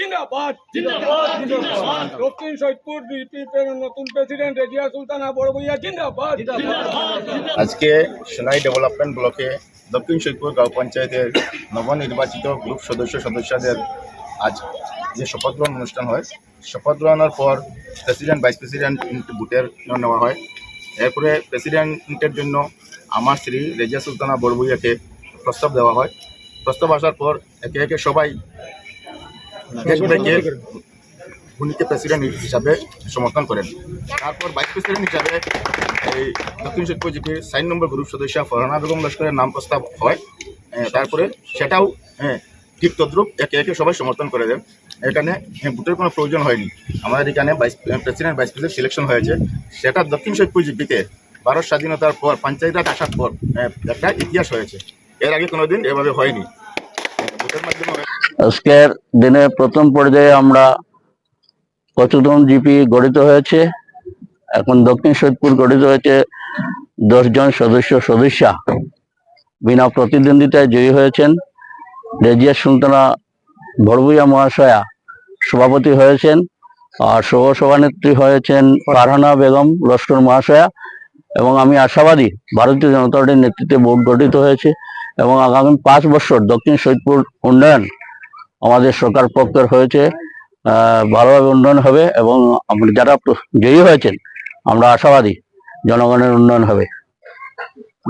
জিন্দাবাদ দক্ষিণ সৈদপুর নতুন প্রেসিডেন্ট রেজিয়া সুলতানা জিন্দাবাদ। আজকে সোনাই ডেভেলপমেন্ট ব্লকে দক্ষিণ সৈদপুর গাঁও পঞ্চায়েতের নবনির্বাচিত গ্রুপ সদস্য সদস্যদের আজ যে শপথ গ্রহণ অনুষ্ঠান হয় শপথ গ্রহণের পর প্রেসিডেন্ট ভাইস প্রেসিডেন্ট ভোটের নেওয়া হয়। এরপরে প্রেসিডেন্টের জন্য আমার শ্রী রেজিয়া সুলতানা বড়বুইয়াকে প্রস্তাব দেওয়া হয়। প্রস্তাব আসার পর একে একে সবাই উনিকে প্রেসিডেন্ট হিসাবে সমর্থন করেন। তারপর ভাইস প্রেসিডেন্ট হিসাবে এই দক্ষিণ সৈদপুর জিপির সাইন নম্বর গ্রুপ সদস্য ফরহানা বেগম লস্করের নাম প্রস্তাব হয়। তারপরে সেটাও হ্যাঁ ঠিক তদ্রুপ একে একে সবাই সমর্থন করে দেন। এখানে হ্যাঁ, ভোটের কোনো প্রয়োজন হয়নি। আমাদের এখানে vice president vice president selection হয়েছে। সেটা দক্ষিণ সৈদপুর জিপিতে ভারত স্বাধীনতার পর পঞ্চায়েত আসার পর একটা ইতিহাস হয়েছে। এর আগে কোনোদিন এভাবে হয়নি। ভোটের মাধ্যমে আজকের দিনে প্রথম পর্যায়ে আমরা কচুদম জিপি গঠিত হয়েছে। এখন দক্ষিণ সৈদপুর গঠিত হয়েছে দশজন সদস্য সদস্যা বিনা প্রতিদ্বন্দ্বিতায় জয়ী হয়েছেন রেজিয়া সুলতানা ভরভুইয়া মহাশয়া সভাপতি হয়েছেন আর সহ সভানেত্রী হয়েছেন ফারহানা বেগম লস্কর মহাশয়া এবং আমি আশাবাদী ভারতীয় জনতা পার্টির নেতৃত্বে বোর্ড গঠিত হয়েছে এবং আগামী পাঁচ বছর দক্ষিণ সৈদপুর উন্নয়ন আমাদের সরকার পক্ষের হয়েছে ভালোভাবে উন্নয়ন হবে এবং যারা জয়ী হয়েছেন, আমরা আশাবাদী জনগণের উন্নয়ন হবে।